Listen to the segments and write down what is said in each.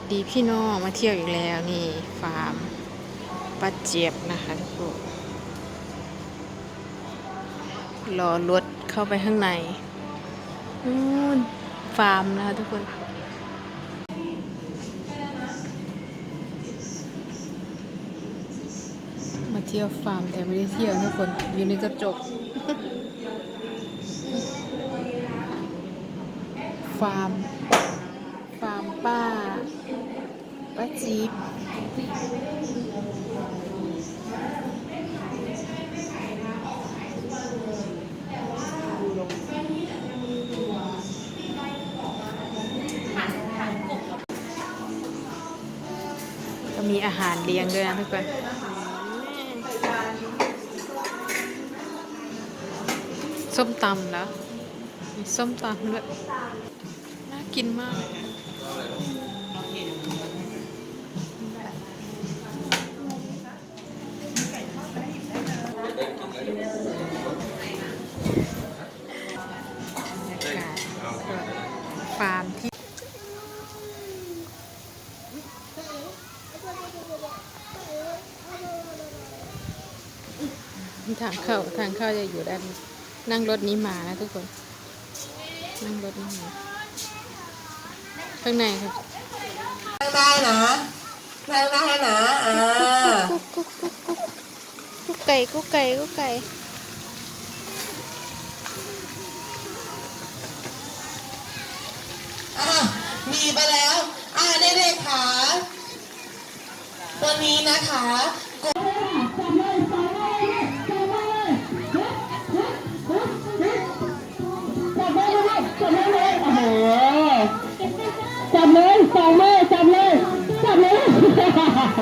วัสดีพี่น้องมาเที่ยวอีกแล้วนี่ฟาร์มป้าเจี๊ยบนะคะทุกคนรอรถเข้าไปข้างในนู่นฟาร์มนะคะทุกคนมาเที่ยวฟาร์มแต่ไม่ได้เที่ยวทุกคนอยู่ในกระจกฟาร์ม ป้าป้าจี๊บก็มีอาหารเลี้ยงด้วยนะทุกคนส้มตำแล้วมีส้มตำด้วยน่ากินมากบรรย ฟาร์มที่ทางเข้าทางเข้าจะอยู่ด้านนั่งรถนี้มานะทุกคน นั่งรถนี้มา ข้างในครับนั่งได้นะนั่งได้นะอ่ากุ๊กกุ๊กกุ๊กกุ๊กกุ๊กไก่กุ๊กไก่กุ๊กไก่อะมีไปแล้ว อ่าเด็กๆค่ะตัวนี้นะคะ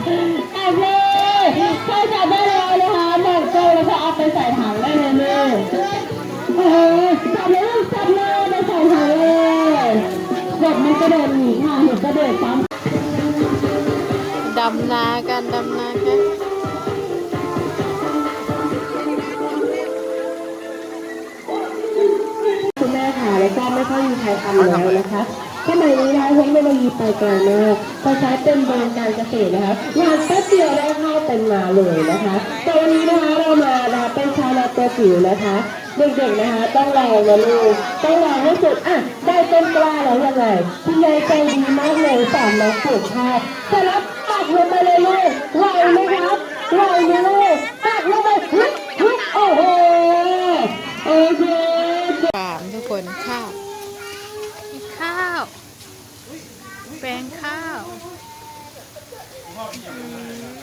จับเลยใครจับได้เลยนะคะหมดเลยแล้วก็เอาไปใส่ถังได้เลยเลยโอ้โหจับเลยจับเลยไปใส่ถังเลยเด็กมันกระโดดหนีค่ะเห็นกระโดดซ้ำดำนากันดำนากันคุณแม่ค่ะแล้วก็ไม่ค่อยมีใครทำแล้วนะคะ สมัยนี้นะคะเทคโนโลยีไปไกลมากก็ใช้เป็นบริการเกษตรนะคะงานแป๊บเดียวได้ข้าวเต็นมาเลยนะคะแต่วันนี้นะคะเรามานะคะเป็นชาวนาตัวจิ๋วนะคะเด็กๆนะคะต้องลองนะลูกต้องลองให้สุดอะได้ต้นกล้าแล้วยังไงคุณยายใจดีมากเลยสอนน้องปลูกข้าวจะรับตักลงไปเลยลูกไหวไหมครับไหวไหมลูก ข้าว แปลงข้าว อืม